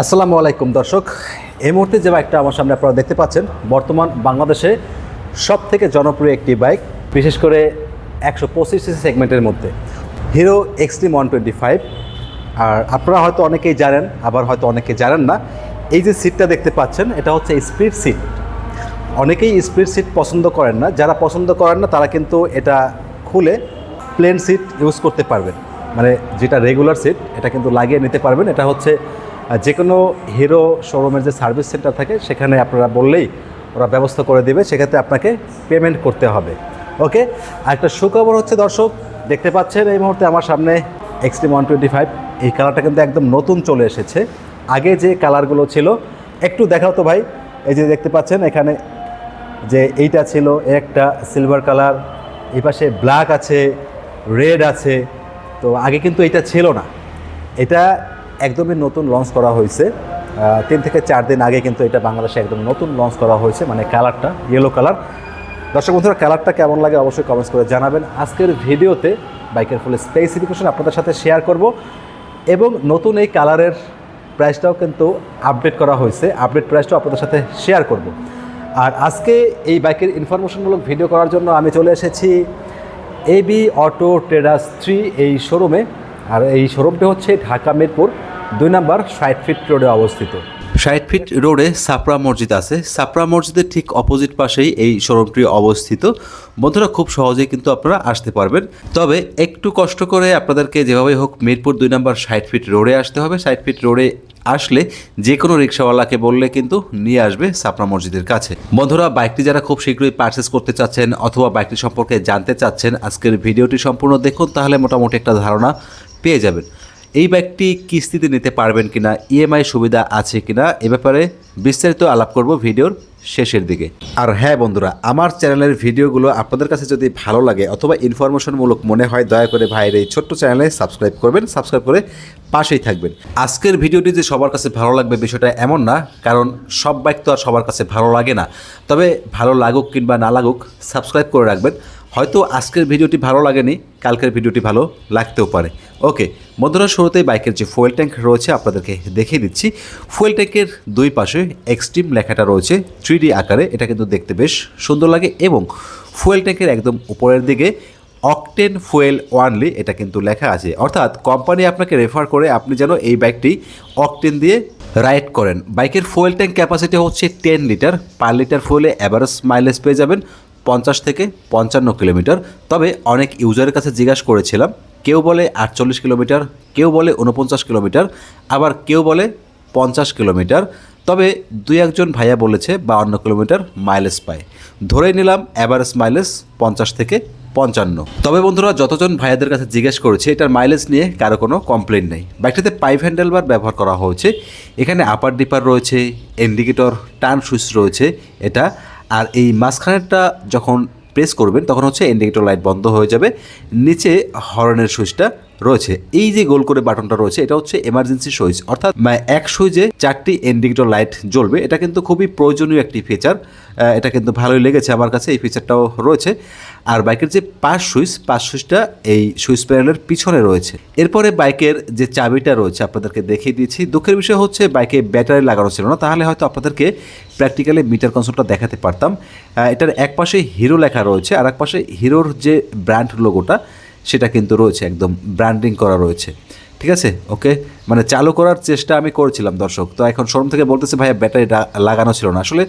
আসসালামু আলাইকুম, দর্শক। এই মুহূর্তে যে বাইকটা আমার সামনে আপনারা দেখতে পাচ্ছেন, বর্তমান বাংলাদেশে সব থেকে জনপ্রিয় একটি বাইক, বিশেষ করে একশো পঁচিশ সিসি সেগমেন্টের মধ্যে। Hero Xtreme one twenty five. আর আপনারা হয়তো অনেকেই জানেন, আবার হয়তো অনেকে জানেন না, এই যে সিটটা দেখতে পাচ্ছেন, এটা হচ্ছে স্পিড সিট। অনেকেই স্পিড সিট পছন্দ করেন না। যারা পছন্দ করেন না, তারা কিন্তু এটা খুলে প্লেন সিট ইউজ করতে পারবেন। মানে যেটা রেগুলার সিট, এটা কিন্তু লাগিয়ে নিতে পারবেন। এটা হচ্ছে যে কোনো হিরো শোরুমের যে সার্ভিস সেন্টার থাকে, সেখানে আপনারা বললেই ওরা ব্যবস্থা করে দেবে, সেক্ষেত্রে আপনাকে পেমেন্ট করতে হবে। ওকে আর একটা সুখবর হচ্ছে দর্শক, দেখতে পাচ্ছেন এই মুহূর্তে আমার সামনে এক্সট্রিম ওয়ান টোয়েন্টি ফাইভ এই কালারটা কিন্তু একদম নতুন চলে এসেছে। আগে যে কালারগুলো ছিল, একটু দেখাও তো ভাই। এই যে দেখতে পাচ্ছেন, এখানে যে এইটা ছিল একটা সিলভার কালার এই পাশে ব্ল্যাক আছে রেড আছে। তো আগে কিন্তু এটা ছিল না। এটা একদমই নতুন লঞ্চ করা হয়েছে। তিন থেকে চার দিন আগে কিন্তু এটা বাংলাদেশে একদম নতুন লঞ্চ করা হয়েছে মানে কালারটা ইয়েলো কালার দর্শক বন্ধুরা কালারটা কেমন লাগে অবশ্যই কমেন্টস করে জানাবেন। আজকের ভিডিওতে বাইকের ফুল স্পেসিফিকেশন আপনাদের সাথে শেয়ার করব এবং নতুন এই কালারের প্রাইসটাও কিন্তু আপডেট করা হয়েছে। আপডেট প্রাইসটাও আপনাদের সাথে শেয়ার করব। আর আজকে এই বাইকের ইনফরমেশনমূলক ভিডিও করার জন্য আমি চলে এসেছি এবি অটো ট্রেডার্স থ্রি এই শোরুমে আর এই শোরুমটি হচ্ছে ঢাকা মিরপুর দুই নাম্বার ষাট ফিট রোডে অবস্থিত। ষাট ফিট রোডে সাপরা মসজিদ আছে। সাপরা মসজিদের ঠিক অপোজিট পাশেই এই শোরুমটি অবস্থিত। বন্ধুরা, খুব সহজেই কিন্তু আপনারা আসতে পারবেন। তবে একটু কষ্ট করে আপনাদেরকে যেভাবে হোক মিরপুর দুই নম্বর ষাট ফিট রোডে আসতে হবে। ষাট ফিট রোডে আসলে যে কোনো রিক্সাওয়ালাকে বললে কিন্তু নিয়ে আসবে সাপড়া মসজিদের কাছে। বন্ধুরা, বাইকটি যারা খুব শীঘ্রই পারচেস করতে চাচ্ছেন অথবা বাইকটি সম্পর্কে জানতে চাচ্ছেন, আজকের ভিডিওটি সম্পূর্ণ দেখুন। তাহলে মোটামুটি একটা ধারণা পেয়ে যাবেন। এই বাইকটি কিস্তিতে নিতে পারবেন কিনা ইএমআই সুবিধা আছে কিনা, এ ব্যাপারে বিস্তারিত আলাপ করব ভিডিওর শেষের দিকে। আর হ্যাঁ বন্ধুরা, আমার চ্যানেলের ভিডিওগুলো আপনাদের কাছে যদি ভালো লাগে অথবা ইনফরমেশনমূলক মনে হয়, দয়া করে ভাইয়ের এই ছোট্ট চ্যানেলে সাবস্ক্রাইব করবেন, সাবস্ক্রাইব করে পাশেই থাকবেন। আজকের ভিডিওটি যে সবার কাছে ভালো লাগবে বিষয়টা এমন না, কারণ সব বাইক তো আর সবার কাছে ভালো লাগে না। তবে ভালো লাগুক কিংবা না লাগুক, সাবস্ক্রাইব করে রাখবেন। হয়তো আজকের ভিডিওটি ভালো লাগেনি, কালকের ভিডিওটি ভালো লাগতেও পারে। ওকে, বন্ধুরা, শুরুতেই বাইকের যে ফুয়েল ট্যাঙ্ক রয়েছে আপনাদেরকে দেখিয়ে দিচ্ছি। ফুয়েল ট্যাঙ্কের দুই পাশে এক্সট্রিম লেখাটা রয়েছে থ্রি আকারে, এটা কিন্তু দেখতে বেশ সুন্দর লাগে এবং ফুয়েল ট্যাঙ্কের একদম উপরের দিকে অকটেন ফুয়েল ওয়ানলি এটা কিন্তু লেখা আছে। অর্থাৎ কোম্পানি আপনাকে রেফার করে আপনি যেন এই বাইকটি অকটেন দিয়ে রাইড করেন। বাইকের ফুয়েল ট্যাঙ্ক ক্যাপাসিটি হচ্ছে টেন লিটার পার লিটার ফুয়েলে অ্যাভারেজ মাইলেজ পেয়ে যাবেন পঞ্চাশ থেকে পঞ্চান্ন কিলোমিটার। তবে অনেক ইউজারের কাছে জিজ্ঞাসা করেছিলাম, কেউ বলে আটচল্লিশ কিলোমিটার, কেউ বলে উনপঞ্চাশ কিলোমিটার, আবার কেউ বলে পঞ্চাশ কিলোমিটার। তবে দুই একজন ভাইয়া বলেছে বাউন্ন কিলোমিটার মাইলেজ পায়। ধরে নিলাম অ্যাভারেজ মাইলেজ পঞ্চাশ থেকে পঞ্চান্ন। তবে বন্ধুরা, যতজন ভাইয়াদের কাছে জিজ্ঞেস করেছে, এটার মাইলেজ নিয়ে কারও কোনো কমপ্লেন নেই। বাইকটাতে পাইপ হ্যান্ডেল বার ব্যবহার করা হয়েছে। এখানে আপার ডিপার রয়েছে ইন্ডিকেটর টার্ন সুইচ রয়েছে। এটা আর এই মাঝখানেরটা যখন প্রেস করবেন, তখন হচ্ছে ইন্ডিকেটর লাইট বন্ধ হয়ে যাবে। নিচে হর্নের সুইচটা রয়েছে। এই যে গোল করে বাটনটা রয়েছে, এটা হচ্ছে এমার্জেন্সি সুইচ অর্থাৎ মা- এক সুইচে চারটি ইন্ডিকেটর লাইট জ্বলবে। এটা কিন্তু খুবই প্রয়োজনীয় একটি ফিচার এটা কিন্তু ভালোই লেগেছে আমার কাছে, এই ফিচারটাও রয়েছে। আর বাইকের যে পাশ সুইচ পাশ সুইচটা এই সুইচ প্যানেলের পিছনে রয়েছে। এরপরে বাইকের যে চাবিটা রয়েছে, আপনাদেরকে দেখিয়ে দিয়েছি। দুঃখের বিষয় হচ্ছে, বাইকে ব্যাটারি লাগানো ছিল না, তাহলে হয়তো আপনাদেরকে প্র্যাকটিক্যালি মিটার কনসোলটা দেখাতে পারতাম। এটার এক পাশে হিরো লেখা রয়েছে আর এক পাশে হিরোর যে ব্র্যান্ড লোগোটা সেটা কিন্তু রয়েছে একদম ব্র্যান্ডিং করা রয়েছে। ঠিক আছে? ওকে মানে চালু করার চেষ্টা আমি করেছিলাম, দর্শক। তো এখন শোরুম থেকে বলতেছে, ভাইয়া ব্যাটারি লাগানো ছিল না। আসলে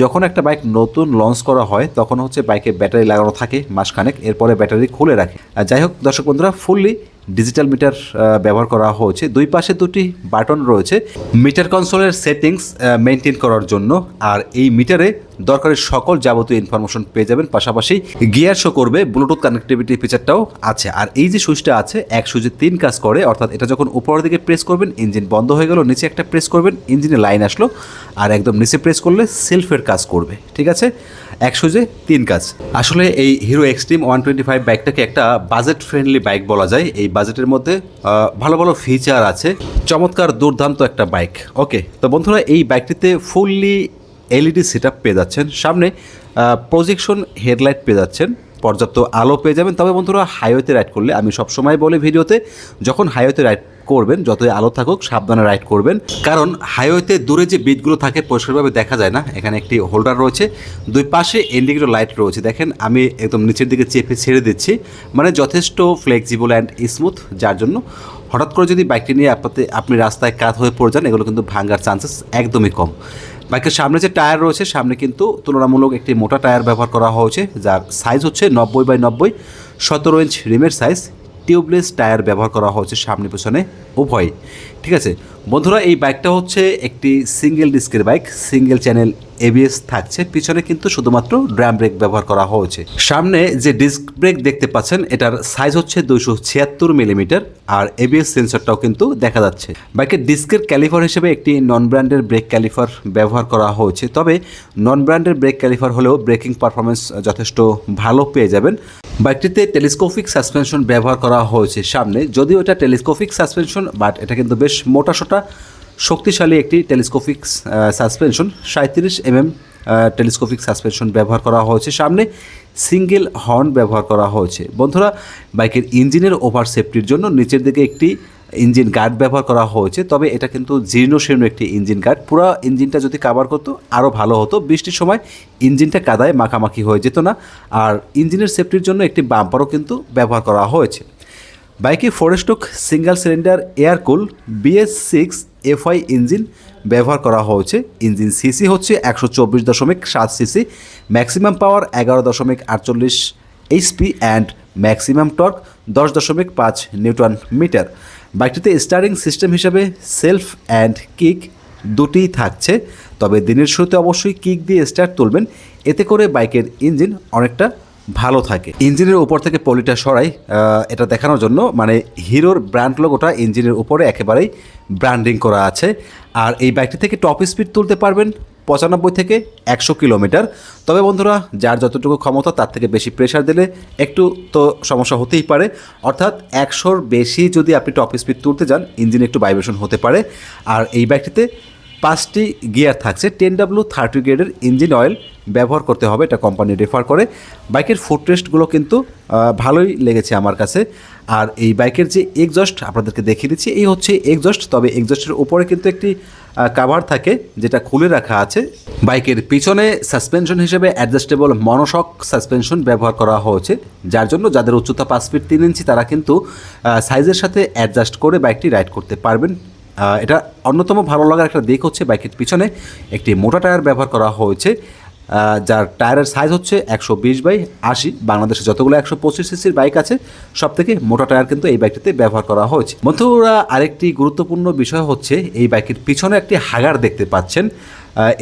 যখন একটা বাইক নতুন লঞ্চ করা হয়, তখন হচ্ছে বাইকে ব্যাটারি লাগানো থাকে মাসখানেক, এরপরে ব্যাটারি খুলে রাখে। আর যাই হোক, দর্শক বন্ধুরা ফুললি ডিজিটাল মিটার ব্যবহার করা হয়েছে। দুই পাশে দুটি বাটন রয়েছে মিটার কনসোলের সেটিংস মেনটেন করার জন্য। আর এই মিটারে দরকারি সকল যাবতীয় ইনফরমেশন পেয়ে যাবেন। পাশাপাশি গিয়ার শো করবে ব্লুটুথ কানেক্টিভিটি ফিচারটাও আছে। আর এই যে সুইচটা আছে, এক সুইচে তিন কাজ করে, অর্থাৎ এটা যখন উপরের দিকে প্রেস করবেন ইঞ্জিন বন্ধ হয়ে গেল, নিচে একটা প্রেস করবেন ইঞ্জিনে লাইন আসলো, আর একদম নিচে প্রেস করলে সেলফের কাজ করবে, ঠিক আছে? একশো যে তিন কাজ। আসলে এই Hero Xtreme one twenty five বাইকটাকে একটা বাজেট ফ্রেন্ডলি বাইক বলা যায়। এই বাজেটের মধ্যে ভালো ভালো ফিচার আছে। চমৎকার, দুর্দান্ত একটা বাইক ওকে তো বন্ধুরা, এই বাইকটিতে ফুললি এলইডি সেট পেয়ে যাচ্ছেন। সামনে প্রজেকশন হেডলাইট পেয়ে যাচ্ছেন। পর্যাপ্ত আলো পেয়ে যাবেন। তবে বন্ধুরা হাইওয়েতে রাইড করলে, আমি সবসময় বলি ভিডিওতে, যখন হাইওয়েতে রাইড করবেন, যতই আলো থাকুক, সাবধানে রাইড করবেন। কারণ হাইওয়েতে দূরে যে বিটগুলো থাকে, পরিষ্কারভাবে দেখা যায় না। এখানে একটি হোল্ডার রয়েছে। দুই পাশে ইন্ডিকেটর লাইট রয়েছে। দেখেন, আমি একদম নিচের দিকে চেপে ছেড়ে দিচ্ছি। মানে যথেষ্ট ফ্লেক্সিবল অ্যান্ড স্মুথ যার জন্য হঠাৎ করে যদি বাইকটি নিয়ে আপনি রাস্তায় কাত হয়ে পড়ে যান, এগুলো কিন্তু ভাঙার চান্সেস একদমই কম। বাইকের সামনে যে টায়ার রয়েছে, সামনে কিন্তু তুলনামূলক একটি মোটা টায়ার ব্যবহার করা হয়েছে, যার সাইজ হচ্ছে নব্বই বাই নব্বই, সতেরো ইঞ্চ রিমের সাইজ টিউবলেস টায়ার ব্যবহার করা হয়েছে সামনে পেছনে উভয় ঠিক আছে? বন্ধুরা, এই বাইকটা হচ্ছে একটি সিঙ্গেল ডিস্কের বাইক, সিঙ্গেল চ্যানেল এবিএস থাকছে। পিছনে কিন্তু শুধুমাত্র ড্রাম ব্রেক ব্যবহার করা হয়েছে। সামনে যে ডিস্ক ব্রেক দেখতে পাচ্ছেন, এটার সাইজ হচ্ছে দুইশো ছিয়াত্তর মিলিমিটার আর এবিএস সেন্সরটাও কিন্তু দেখা যাচ্ছে। বাইকের ডিস্কের ক্যালিফার হিসেবে একটি নন ব্র্যান্ডের ব্রেক ক্যালিফার ব্যবহার করা হয়েছে। তবে নন ব্র্যান্ডের ব্রেক ক্যালিফার হলেও ব্রেকিং পারফরমেন্স যথেষ্ট ভালো পেয়ে যাবেন। বাইকটিতে টেলিস্কোপিক সাসপেনশন ব্যবহার করা হয়েছে সামনে। যদিও এটা টেলিস্কোপিক সাসপেনশন বাট এটা কিন্তু বেশ মোটাসোটা শক্তিশালী একটি টেলিস্কোপিক সাসপেনশন সাঁত্রিশ এমএম টেলিস্কোপিক সাসপেনশন ব্যবহার করা হয়েছে সামনে। সিঙ্গেল হর্ন ব্যবহার করা হয়েছে। বন্ধুরা, বাইকের ইঞ্জিনের ওভার সেফটির জন্য নিচের দিকে একটি ইঞ্জিন গার্ড ব্যবহার করা হয়েছে, তবে এটা কিন্তু জীর্ণ শীর্ণ একটি ইঞ্জিন গার্ড। পুরো ইঞ্জিনটা যদি কাভার করতো আরও ভালো হতো। বৃষ্টির সময় ইঞ্জিনটা কাদায় মাখামাখি হয়ে যেত না, আর ইঞ্জিনের সেফটির জন্য একটি বাম্পারও কিন্তু ব্যবহার করা হয়েছে। বাইকে four stroke single cylinder air cool BS six FI engine ব্যবহার করা হয়েছে। ইঞ্জিন সিসি হচ্ছে একশো চব্বিশ দশমিক সাত সিসি ম্যাক্সিমাম পাওয়ার এগারো দশমিক আটচল্লিশ এইচপি অ্যান্ড ম্যাক্সিমাম টর্ক দশ দশমিক পাঁচ নিউটন মিটার। বাইকটিতে স্টারিং সিস্টেম হিসাবে সেলফ অ্যান্ড কিক দুটিই থাকছে। তবে দিনের শুরুতে অবশ্যই কিক দিয়ে স্টার্ট তুলবেন। এতে করে বাইকের ইঞ্জিন অনেকটা ভালো থাকে। ইঞ্জিনের উপর থেকে পলিটা সরাই এটা দেখানোর জন্য মানে হিরোর ব্র্যান্ড লোগোটা ইঞ্জিনের উপরে একেবারেই ব্র্যান্ডিং করা আছে। আর এই বাইকটি থেকে টপ স্পিড তুলতে পারবেন পঁচানব্বই থেকে একশো কিলোমিটার। তবে বন্ধুরা, যার যতটুকু ক্ষমতা, তার থেকে বেশি প্রেশার দিলে একটু তো সমস্যা হতেই পারে। অর্থাৎ একশোর বেশি যদি আপনি টপ স্পিড তুলতে যান ইঞ্জিন একটু ভাইব্রেশন হতে পারে। আর এই বাইকটিতে পাঁচটি গিয়ার থাকছে। টেন ডাব্লু থার্টি গ্রেডের ইঞ্জিন অয়েল ব্যবহার করতে হবে, এটা কোম্পানি রেফার করে। বাইকের ফুটরেস্টগুলো কিন্তু ভালোই লেগেছে আমার কাছে। আর এই বাইকের যে এক্সস্ট আপনাদেরকে দেখিয়ে দিচ্ছি, এই হচ্ছে এক্সস্ট তবে এক্সস্টের উপরে কিন্তু একটি কাভার থাকে, যেটা খুলে রাখা আছে। বাইকের পিছনে সাসপেনশন হিসেবে অ্যাডজাস্টেবল মনোশক সাসপেনশন ব্যবহার করা হয়েছে, যার জন্য যাদের উচ্চতা পাঁচ ফিট তিন ইঞ্চি তারা কিন্তু সাইজের সাথে অ্যাডজাস্ট করে বাইকটি রাইড করতে পারবেন। এটা অন্যতম ভালো লাগার একটা দিক হচ্ছে বাইকের পিছনে একটি মোটা টায়ার ব্যবহার করা হয়েছে। যার টায়ারের সাইজ হচ্ছে একশো বিশ বাই আশি। বাংলাদেশে যতগুলো একশো পঁচিশ সিসির বাইক আছে সব থেকে মোটা টায়ার কিন্তু এই বাইকটিতে ব্যবহার করা হয়েছে। বন্ধুরা, আরেকটি গুরুত্বপূর্ণ বিষয় হচ্ছে, এই বাইকের পিছনে একটি হাগার দেখতে পাচ্ছেন।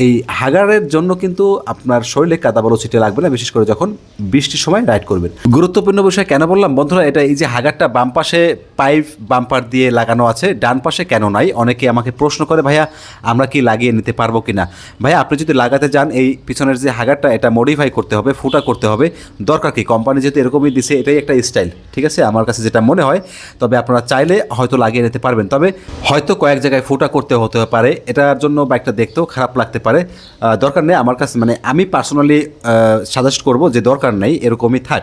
এই হাগারের জন্য কিন্তু আপনার শরীরে কাদাবালো ছিটে লাগবে না, বিশেষ করে যখন বৃষ্টির সময় রাইড করবেন। গুরুত্বপূর্ণ বিষয় কেন বললাম? বন্ধুরা, এটা এই যে হাগারটা বাম পাশে পাইপ বাম্পার দিয়ে লাগানো আছে, ডান পাশে কেন নাই? অনেকে আমাকে প্রশ্ন করে, ভাইয়া, আমরা কি লাগিয়ে নিতে পারব কি না ভাইয়া, আপনি যদি লাগাতে যান, এই পিছনের যে হাগারটা, এটা মডিফাই করতে হবে, ফুটা করতে হবে। দরকার কি? কোম্পানি যেহেতু এরকমই দিছে, এটাই একটা স্টাইল ঠিক আছে? আমার কাছে যেটা মনে হয়, তবে আপনারা চাইলে হয়তো লাগিয়ে নিতে পারবেন। তবে হয়তো কয়েক জায়গায় ফুটা করতে হতে পারে, এটার জন্য বাইকটা দেখতেও খারাপ লাগতে পারে। দরকার নেই আমার কাছে মানে আমি পার্সোনালি সাজেস্ট করব যে দরকার নেই, এরকমই থাক।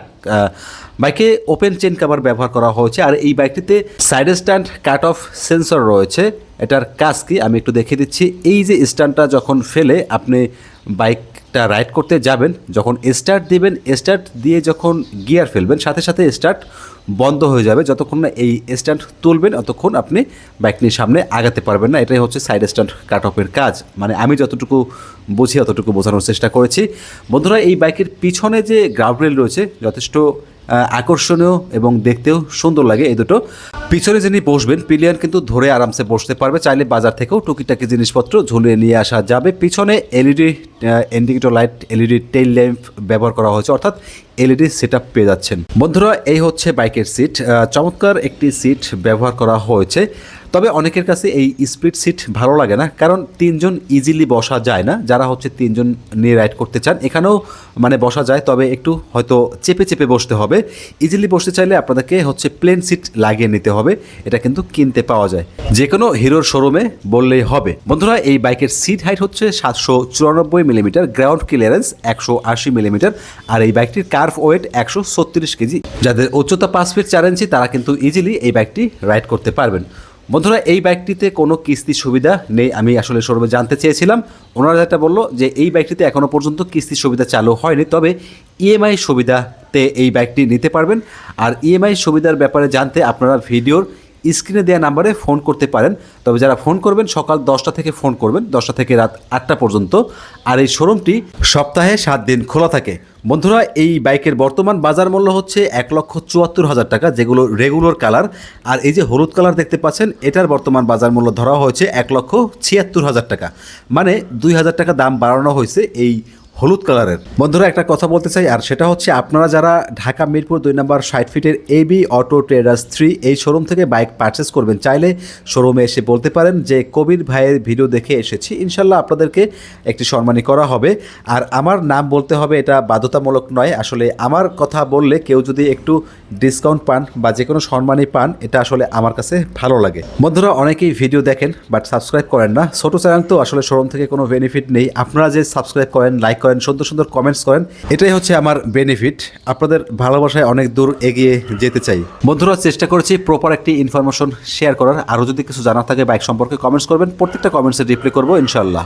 বাইকে ওপেন চেন কাভার ব্যবহার করা হয়েছে, আর এই বাইকটিতে side stand cut off sensor রয়েছে। এটার কাজ কি? আমি একটু দেখিয়ে দিচ্ছি। এই যে স্ট্যান্ডটা যখন ফেলে, আপনি বাইকটা রাইড করতে যাবেন, যখন স্টার্ট দিবেন স্টার্ট দিয়ে যখন গিয়ার ফেলবেন, সাথে সাথে স্টার্ট বন্ধ হয়ে যাবে যতক্ষণ না এই স্ট্যান্ড তুলবেন ততক্ষণ আপনি বাইক নিয়ে সামনে আগাতে পারবেন না। এটাই হচ্ছে সাইড স্ট্যান্ড কাট অফের কাজ। মানে আমি যতটুকু বুঝি, অতটুকু বোঝানোর চেষ্টা করেছি। বন্ধুরা, এই বাইকের পিছনে যে গ্রাউন্ড রেল রয়েছে, যথেষ্ট আকর্ষণীয় এবং দেখতেও সুন্দর লাগে এই দুটো। পিছনে যিনি বসবেন, পিলিয়ান কিন্তু ধরে আরামসে বসতে পারবে। চাইলে বাজার থেকেও টুকিটাকি জিনিসপত্র ঝুলিয়ে নিয়ে আসা যাবে। পিছনে LED indicator light, LED tail lamp ব্যবহার করা হয়েছে, অর্থাৎ এলইডি সেট পেয়ে যাচ্ছেন। বন্ধুরা, এই হচ্ছে বাইকের সিট। চমৎকার একটি সিট ব্যবহার করা হয়েছে। তবে অনেকের কাছে এই স্প্লিট সিট ভালো লাগে না, কারণ তিনজন ইজিলি বসা যায় না। যারা হচ্ছে তিনজন নিয়ে রাইড করতে চান, এখানেও মানে বসা যায়, তবে একটু হয়তো চেপে চেপে বসতে হবে। ইজিলি বসতে চাইলে আপনাদেরকে হচ্ছে প্লেন সিট লাগিয়ে নিতে হবে। এটা কিন্তু কিনতে পাওয়া যায়। যে কোনো হিরোর শোরুমে বললেই হবে। বন্ধুরা, এই বাইকের সিট হাইট হচ্ছে সাতশো চুরানব্বই মিলিমিটার, গ্রাউন্ড ক্লিয়ারেন্স একশো আশি মিলিমিটার, আর এই বাইকটির কার্ভ ওয়েট একশো ছত্রিশ কেজি। যাদের উচ্চতা পাঁচ ফিট চার ইঞ্চি, তারা কিন্তু ইজিলি এই বাইকটি রাইড করতে পারবেন। বন্ধুরা, এই বাইকটিতে কোনো কিস্তি সুবিধা নেই, আমি আসলে শোরুমে জানতে চেয়েছিলাম। ওনারা যেটা বলল যে, এই বাইকটিতে এখনও পর্যন্ত কিস্তি সুবিধা চালু হয়নি, তবে ইএমআই সুবিধাতে এই বাইকটি নিতে পারবেন। আর ইএমআই সুবিধার ব্যাপারে জানতে আপনারা ভিডিওর স্ক্রিনে দেওয়া নাম্বারে ফোন করতে পারেন। তবে যারা ফোন করবেন, সকাল দশটা থেকে ফোন করবেন, দশটা থেকে রাত আটটা পর্যন্ত। আর এই শোরুমটি সপ্তাহে সাত দিন খোলা থাকে। বন্ধুরা, এই বাইকের বর্তমান বাজার মূল্য হচ্ছে এক লক্ষ চুয়াত্তর হাজার টাকা, যেগুলো রেগুলার কালার। আর এই যে হলুদ কালার দেখতে পাচ্ছেন, এটার বর্তমান বাজার মূল্য ধরা হয়েছে এক লক্ষ ছিয়াত্তর হাজার টাকা। মানে দুই হাজার টাকা দাম বাড়ানো হয়েছে এই হলুদ কালারের। বন্ধুরা, একটা কথা বলতে চাই, আর সেটা হচ্ছে আপনারা যারা ঢাকা, মিরপুর দুই নম্বর ষাট ফিটের এবি অটো ট্রেডার্স থ্রি এই শোরুম থেকে বাইক পারচেস করবেন। চাইলে শোরুমে এসে বলতে পারেন যে, কবির ভাইয়ের ভিডিও দেখে এসেছি। ইনশাল্লাহ আপনাদেরকে একটি সম্মানী করা হবে। আর আমার নাম বলতে হবে, এটা বাধ্যতামূলক নয়। আসলে আমার কথা বললে কেউ যদি একটু ডিসকাউন্ট পান বা যে কোনো সম্মানী পান, এটা আসলে আমার কাছে ভালো লাগে। বন্ধুরা, অনেকেই ভিডিও দেখেন বাট সাবস্ক্রাইব করেন না। ছোটো চ্যানেল তো আসলে শোরুম থেকে কোনো বেনিফিট নেই। আপনারা যে সাবস্ক্রাইব করেন লাইক করেন, সুন্দর সুন্দর কমেন্টস করেন। এটাই হচ্ছে আমার বেনিফিট আপনাদের ভালোবাসায় অনেক দূর এগিয়ে যেতে চাই। বন্ধুরা, চেষ্টা করেছি প্রপার একটি ইনফরমেশন শেয়ার করার। আরও যদি কিছু জানা থাকে বাইক সম্পর্কে কমেন্টস করবেন। প্রত্যেকটা কমেন্টসে রিপ্লাই করব ইনশাল্লাহ